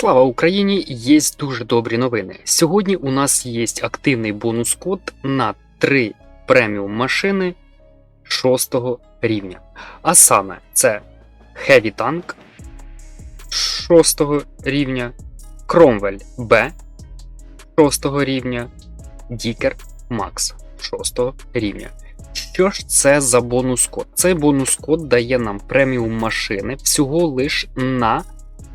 Слава Україні! Є дуже добрі новини. Сьогодні у нас є активний бонус код на 3 преміум машини 6 рівня. А саме це Heavy Tank 6 рівня, Cromwell B 6 рівня, Dicker Max 6 рівня. Що ж це за бонус код? Цей бонус код дає нам преміум машини всього лиш на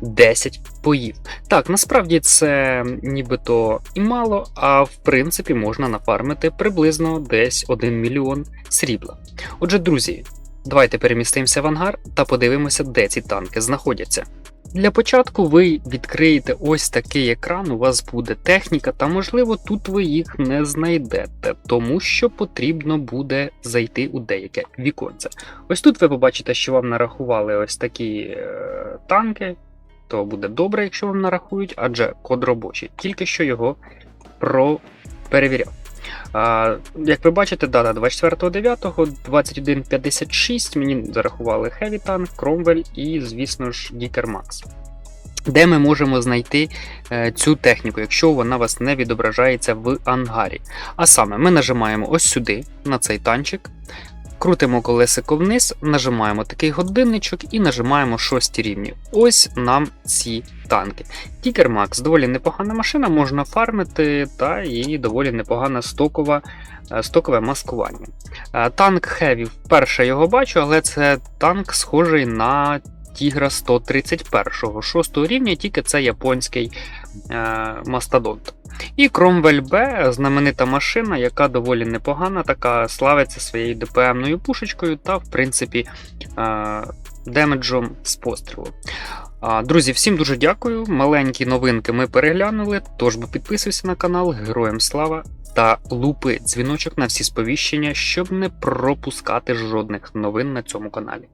10 боїв. Так, насправді це нібито і мало, а в принципі можна нафармити приблизно десь 1 мільйон срібла. Отже, друзі, давайте перемістимося в ангар та подивимося, де ці танки знаходяться. Для початку ви відкриєте ось такий екран, у вас буде техніка, та можливо тут ви їх не знайдете, тому що потрібно буде зайти у деяке віконце. Ось тут ви побачите, що вам нарахували ось такі е, танки, то буде добре, якщо вам нарахують, адже код робочий. Тільки що його про перевіряв. А, як ви бачите, дата 24.09, 21.56 мені зарахували Tank, Cromwell і, звісно ж, Geeker Max. Де ми можемо знайти е, цю техніку, якщо вона вас не відображається в ангарі. А саме, ми нажимаємо ось сюди, на цей танчик, крутимо колесико вниз, нажимаємо такий годинничок і нажимаємо шості рівні. Ось нам ці танки. Тікер Max доволі непогана машина, можна фармити, та і доволі непогана стокова, е, стокове маскування. Е, Танк Heavy вперше його бачу, але це танк схожий на Тігра 131 6 рівня, тільки це японський е, мастодонт. І Cromwell B знаменита машина, яка доволі непогана, така славиться своєю ДПМною пушечкою та, в принципі, е, демеджом з пострілу. Друзі, всім дуже дякую. Маленькі новинки ми переглянули. Тож би підписуйся на канал, героям слава та лупи дзвіночок на всі сповіщення, щоб не пропускати жодних новин на цьому каналі.